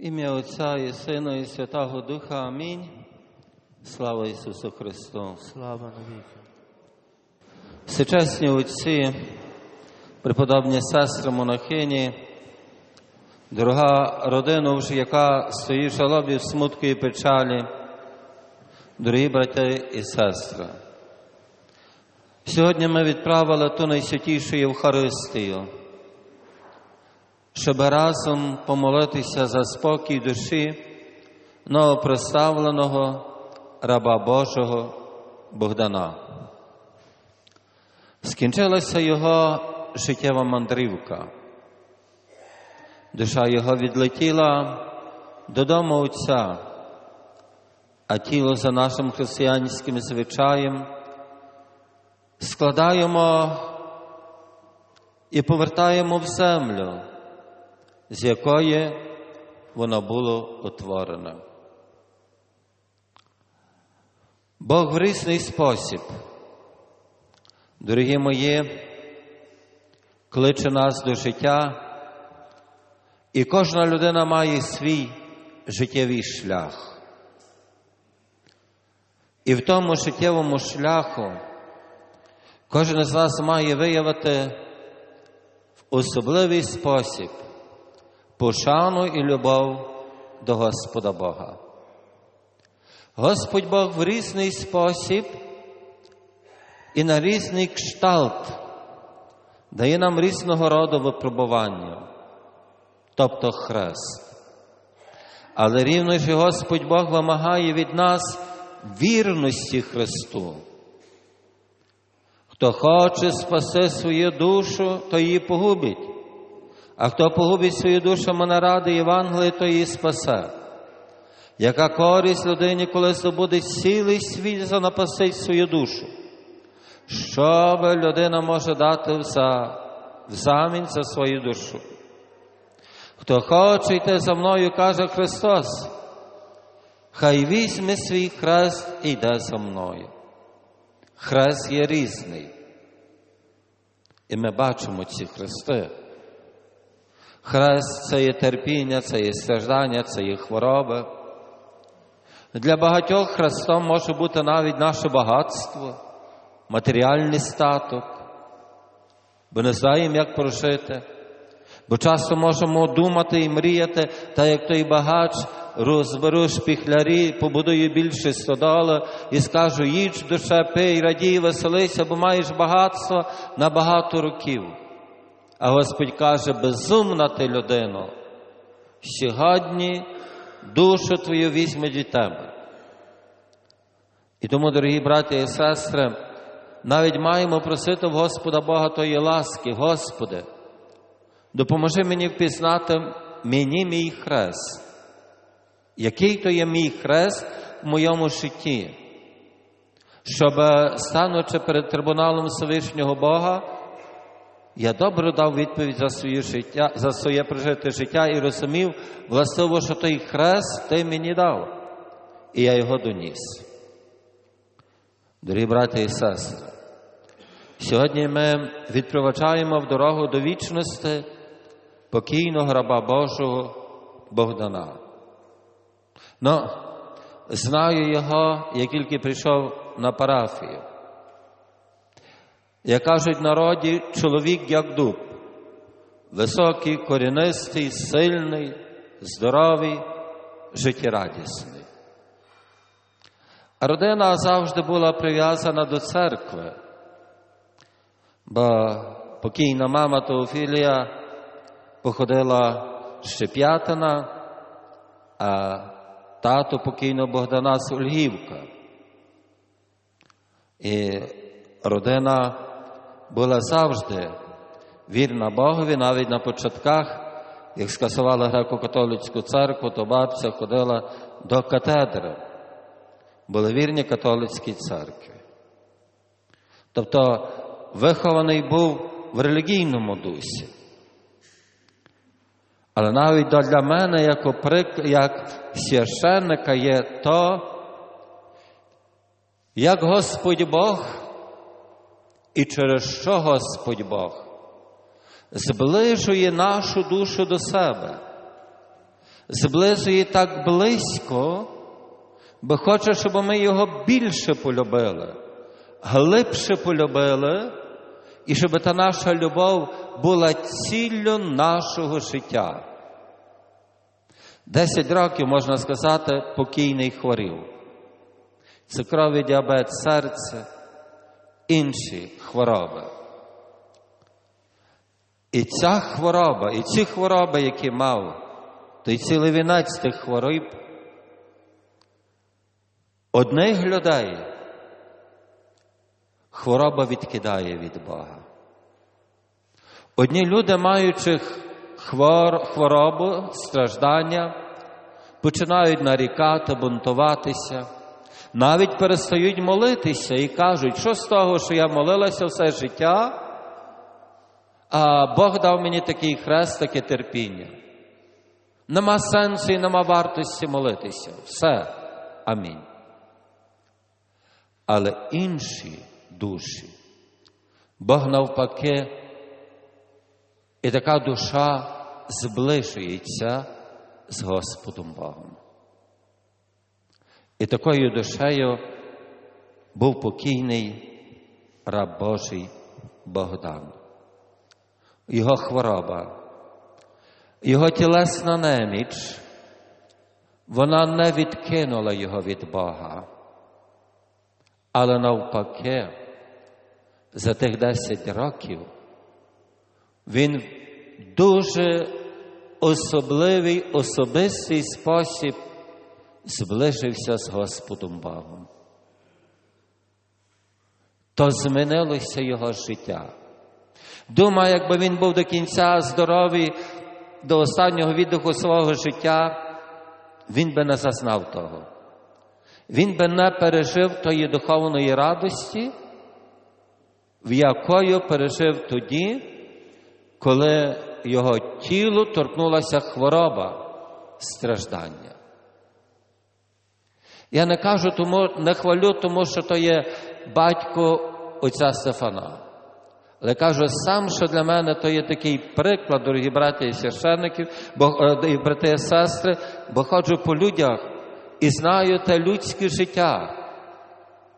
Ім'я Отця і Сина, і Святого Духа. Амінь. Слава Ісусу Христу. Слава навіки. Всечесні отці, преподобні сестри монахині, дорога родина, яка стоїть в жалобі в смутку і печалі, дорогі брати і сестри. Сьогодні ми відправили ту найсвятішу Євхаристію, щоб разом помолитися за спокій душі новопроставленого раба Божого Богдана. Скінчилася його життєва мандрівка. Душа його відлетіла додому Отця, а тіло за нашим християнським звичаєм складаємо і повертаємо в землю, з якої воно було утворене. Бог в різний спосіб, дорогі мої, кличе нас до життя, і кожна людина має свій життєвий шлях. І в тому життєвому шляху кожен з нас має виявити в особливий спосіб пошану і любов до Господа Бога. Господь Бог в різний спосіб і на різний кшталт дає нам різного роду випробування, тобто хрест. Але рівно ж і Господь Бог вимагає від нас вірності Христу. Хто хоче спаси свою душу, то її погубить. А хто погубить свою душу, мене ради Євангелії, то її спасе. Яка користь людині, коли здобуде цілий світ занапасить свою душу? Що би людина може дати за, взамін за свою душу? Хто хоче йти за мною, каже Христос, хай візьме свій хрест і йде за мною. Хрест є різний. І ми бачимо ці хрести. Хрест це є терпіння, це є страждання, це є хвороби. Для багатьох хрестом може бути навіть наше багатство, матеріальний статок, бо не знаємо, як прожити. Бо часто можемо думати і мріяти, та як той багач розберу шпіхлярі, побудую більше стодола і скажу, їдь душе, пий, радій, веселися, бо маєш багатство на багато років. А Господь каже, безумна ти людино, сьогодні душу твою візьме від тебе. І тому, дорогі браті і сестри, навіть маємо просити в Господа Бога тої ласки, Господи, допоможи мені впізнати мені мій хрест. Який то є мій хрест в моєму житті, щоб, станучи перед трибуналом Всевишнього Бога, я добре дав відповідь за своє життя, за своє прожите життя і розумів, властиво, що той хрест ти мені дав, і я його доніс. Дорогі браті і сестри, сьогодні ми відпроваджаємо в дорогу до вічності покійного раба Божого Богдана. Ну, знаю його, я тільки прийшов на парафію. Як кажуть народі, чоловік як дуб, високий, корінистий, сильний, здоровий, життєрадісний. Родина завжди була прив'язана до церкви, бо покійна мама Теофілія походила Щеп'ятина, а тато покійного Богдана Сульгівка. І родина була завжди вірна Богові, навіть на початках, як скасувала греко-католицьку церкву, то бабця ходила до катедри, були вірні католицькій церкві. Тобто вихований був в релігійному дусі. Але навіть для мене, як, оприк, як священника, є то, як Господь Бог і через що Господь Бог зближує нашу душу до себе, зблизує так близько, бо хоче, щоб ми його більше полюбили, глибше полюбили, і щоб та наша любов була ціллю нашого життя. Десять років, можна сказати, покійний хворів. Цукровий діабет серця, інші хвороби. І ця хвороба, і ці хвороби, які мав, той цілий вінець тих хвороб, одних людей хвороба відкидає від Бога. Одні люди, маючи хвор, хворобу, страждання, починають нарікати, бунтуватися, навіть перестають молитися і кажуть, що з того, що я молилася все життя, а Бог дав мені такий хрест, таке терпіння. Нема сенсу і нема вартості молитися. Все. Амінь. Але інші душі, Бог навпаки, і така душа зближується з Господом Богом. І такою душею був покійний раб Божий Богдан. Його хвороба, його тілесна неміч, вона не відкинула його від Бога, але навпаки, за тих 10 років він дуже особливий, особистий спосіб зближився з Господом Богом. То змінилося його життя. Думаю, якби він був до кінця здоровий, до останнього віддиху свого життя, він би не зазнав того. Він би не пережив тої духовної радості, в якою пережив тоді, коли його тілу торкнулася хвороба страждання. Я не кажу, тому, не хвалю, тому що то є батько отця Стефана. Але кажу сам, що для мене то є такий приклад, дорогі браті і священників, бо, і брати і сестри, бо ходжу по людях і знаю те людське життя,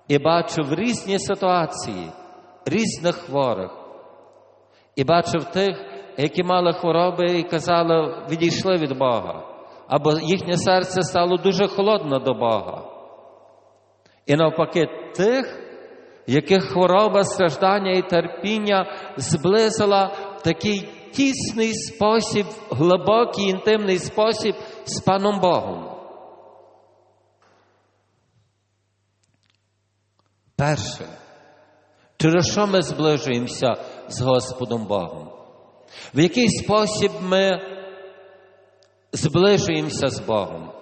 і бачу в різні ситуації, різних хворих, і бачив тих, які мали хвороби і казали, відійшли від Бога, або їхнє серце стало дуже холодно до Бога. І навпаки, тих, яких хвороба, страждання і терпіння зблизила в такий тісний спосіб, глибокий інтимний спосіб з паном Богом. Перше, через що ми зближуємося з Господом Богом? В який спосіб ми зближуємося з Богом?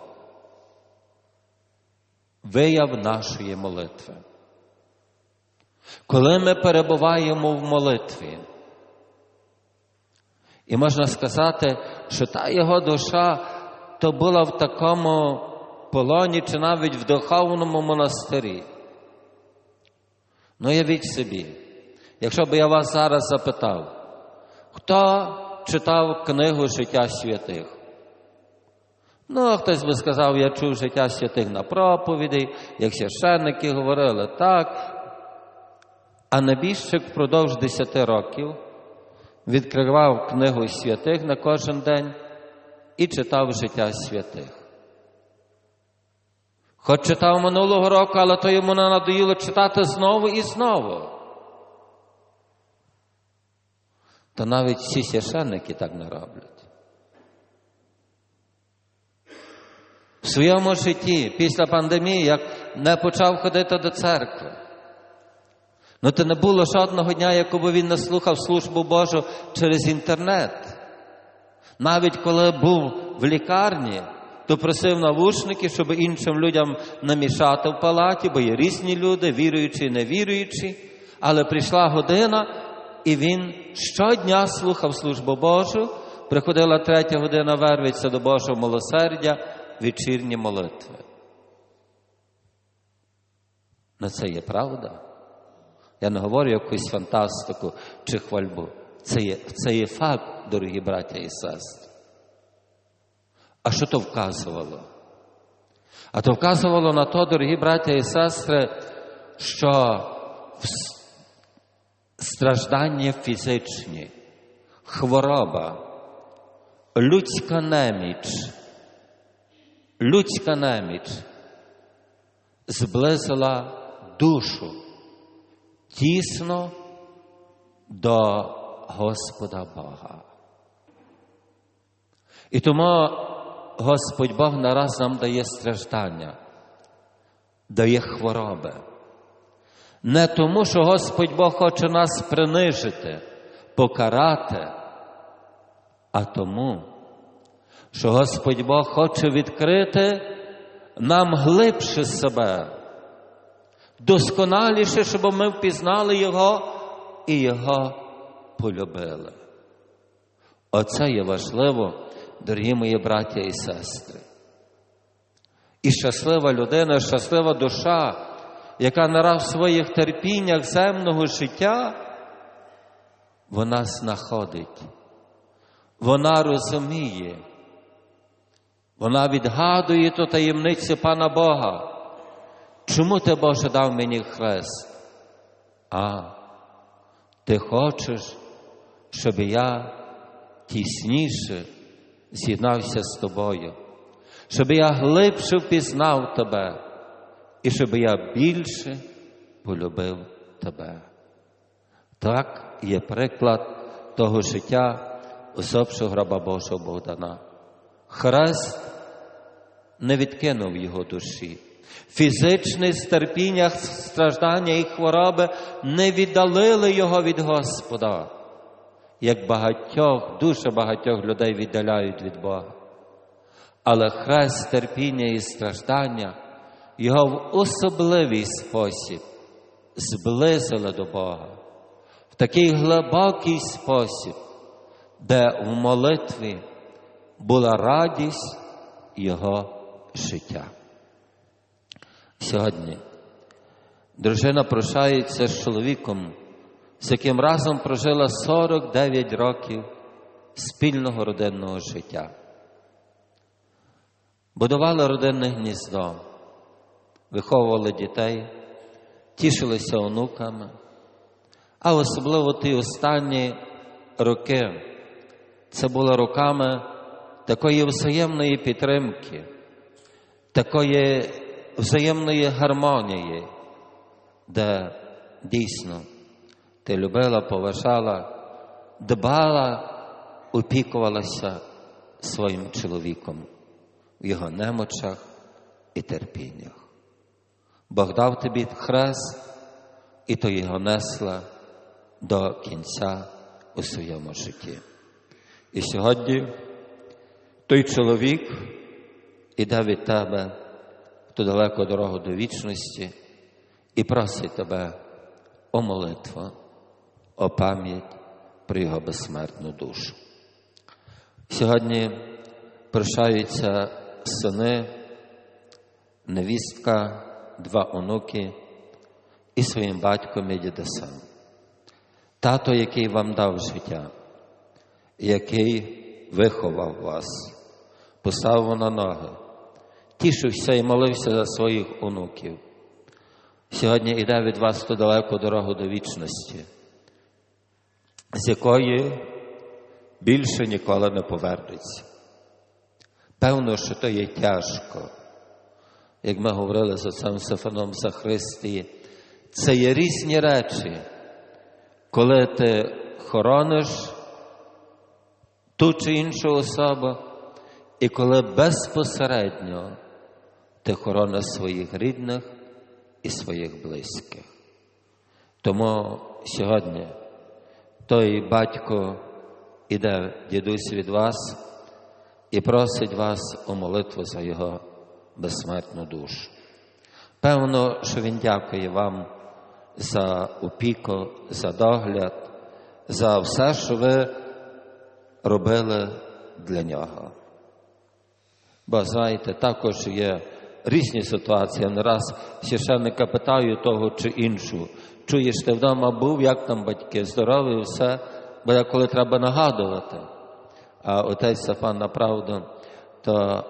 Вияв нашої молитви. Коли ми перебуваємо в молитві, і можна сказати, що та його душа то була в такому полоні чи навіть в духовному монастирі. Ну, явіть собі, якщо б я вас зараз запитав, хто читав книгу життя святих? Ну, хтось би сказав, я чув життя святих на проповіді, як священники говорили так. А небіжчик впродовж 10 років відкривав книгу святих на кожен день і читав життя святих. Хоч читав минулого року, але то йому не надоїло читати знову і знову. То навіть всі священники так не роблять. В своєму житті після пандемії, як не почав ходити до церкви, ну то не було жодного дня, якби він не слухав службу Божу через інтернет. Навіть коли був в лікарні, то просив навушники, щоб іншим людям не мішати в палаті, бо є різні люди, віруючі і невіруючі. Але прийшла година, і він щодня слухав службу Божу. Приходила третя година вервиться до Божого милосердя, вечірні молитви. На це є правда. Я не говорю якусь фантастику чи хвальбу. Це є, це є факт, дорогі браття і сестри. А що то вказувало? А то вказувало на то, дорогі браття і сестри, що страждання фізичні, хвороба, людська неміч, людська неміч зблизила душу тісно до Господа Бога. І тому Господь Бог нараз нам дає страждання, дає хвороби. Не тому, що Господь Бог хоче нас принижити, покарати, а тому, що Господь Бог хоче відкрити нам глибше себе, досконаліше, щоб ми впізнали Його і Його полюбили. Оце є важливо, дорогі мої браття і сестри. І щаслива людина, щаслива душа, яка нараз в своїх терпіннях земного життя, вона знаходить, вона розуміє, вона відгадує ту таємницю Пана Бога. Чому ти, Боже, дав мені хрест? А, ти хочеш, щоб я тісніше з'єднався з тобою, щоб я глибше впізнав тебе і щоб я більше полюбив тебе. Так є приклад того життя усопшого раба Божого Богдана. Хрест не відкинув його душі. Фізичне стерпіння, страждання і хвороби не віддалили його від Господа, як багатьох, дуже багатьох людей віддаляють від Бога. Але хрест терпіння і страждання його в особливий спосіб зблизили до Бога, в такий глибокий спосіб, де в молитві була радість Його життя. Сьогодні дружина прощається з чоловіком, з яким разом прожила 49 років спільного родинного життя. Будували родинне гніздо, виховували дітей, тішилися онуками, а особливо ті останні роки це було роками такої взаємної підтримки, такої взаємної гармонії, де дійсно ти любила, поважала, дбала, опікувалася своїм чоловіком в його немочах і терпіннях. Бог дав тобі хрест, і то його несла до кінця у своєму житті. І сьогодні той чоловік іде від тебе в ту далеку дорогу до вічності і просить тебе о молитву, о пам'ять про його безсмертну душу. Сьогодні прощаються сини, невістка, два онуки і своїм батьком і дідусем. Тато, який вам дав життя, який виховав вас, поставив на ноги, тішився і молився за своїх онуків. Сьогодні йде від вас ту далеку дорогу до вічності, з якої більше ніколи не повернеться. Певно, що то є тяжко. Як ми говорили з отцем Сефаном за Христії, це є різні речі, коли ти хорониш ту чи іншу особу, і коли безпосередньо ти хорониш своїх рідних і своїх близьких. Тому сьогодні той батько іде, дідусь від вас, і просить вас у молитву за його безсмертну душу. Певно, що він дякує вам за опіку, за догляд, за все, що ви робили для нього. Бо знаєте, також є різні ситуації. Не раз священника питаю того чи іншу. Чуєш, ти вдома був, як там батьки, здорові, все, бо я коли треба нагадувати. А отець Стефан направду то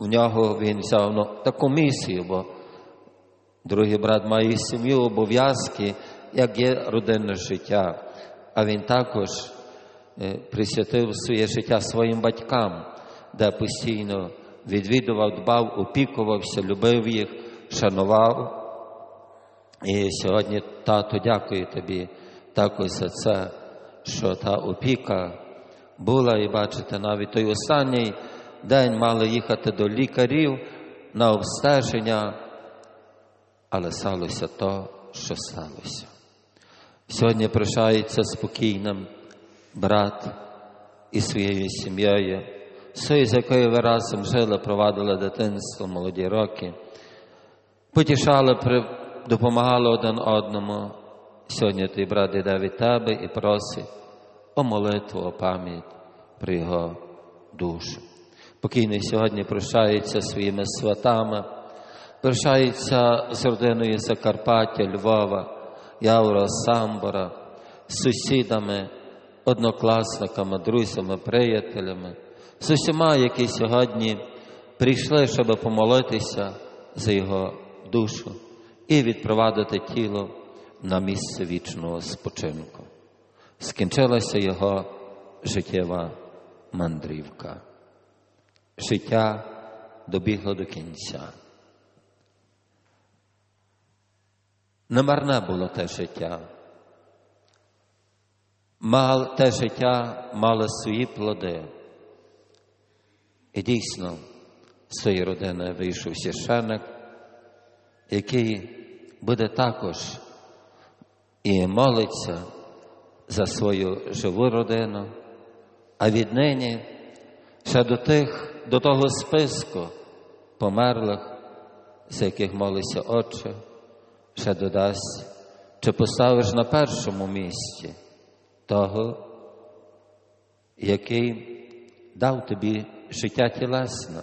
в нього він взяв ну, таку місію, бо другий брат має сім'ю, обов'язки, як є родинне життя. А він також е, присвятив своє життя своїм батькам, де постійно відвідував, дбав, опікувався, любив їх, шанував. І сьогодні, тато, дякую тобі також за це, що та опіка була, і бачите, навіть той останній день мали їхати до лікарів на обстеження, але сталося то, що сталося. Сьогодні прощається спокійним брат із своєю сім'єю, тою, з якою ви разом жили, провадили дитинство, молоді роки потішали, допомагали один одному. Сьогодні той брат іде від тебе і просить о молитву, о пам'ять про його душу. Покійний сьогодні прощається своїми сватами, прощається з родиною Закарпаття, Львова, Явра, Самбора, з сусідами, однокласниками, друзями, приятелями, з усіма, які сьогодні прийшли, щоб помолитися за його душу і відпровадити тіло на місце вічного спочинку. Скінчилася його життєва мандрівка. Життя добігло до кінця. Немарне було те життя. Те життя мало свої плоди. І дійсно, з цієї родини вийшов священник, який буде також і молиться за свою живу родину, а віднині ще до тих, до того списку померлих, за яких молиться Отче, ще додасть, чи поставиш на першому місці того, який дав тобі життя тілесне,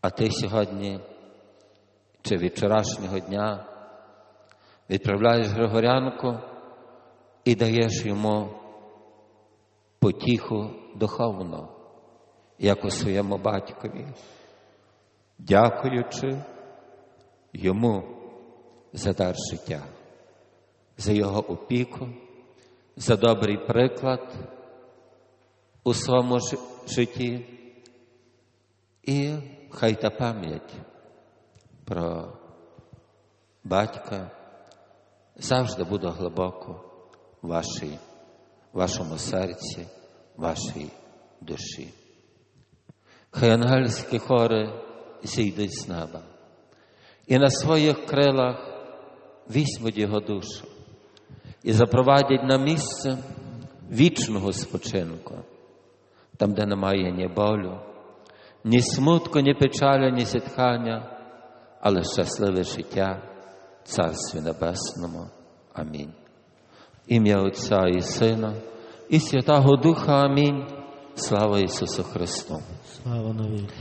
а ти сьогодні чи від вчорашнього дня відправляєш Григорянку і даєш йому потіху духовну, як у своєму батькові, дякуючи йому за дар життя, за його опіку, за добрий приклад у своєму житті. І хай та пам'ять про батька завжди буде глибоко в вашій, вашому серці, вашій душі. Хай ангельські хори зійдуть з неба і на своїх крилах візьмуть його душу і запровадять на місце вічного спочинку, там, де немає ні болю, ні смутку, ні печалі, ні зітхання, але щасливе життя Царстві Небесному. Амінь. Ім'я Отця і Сина, і Святого Духа Амінь. Слава Ісусу Христу! Слава навіки.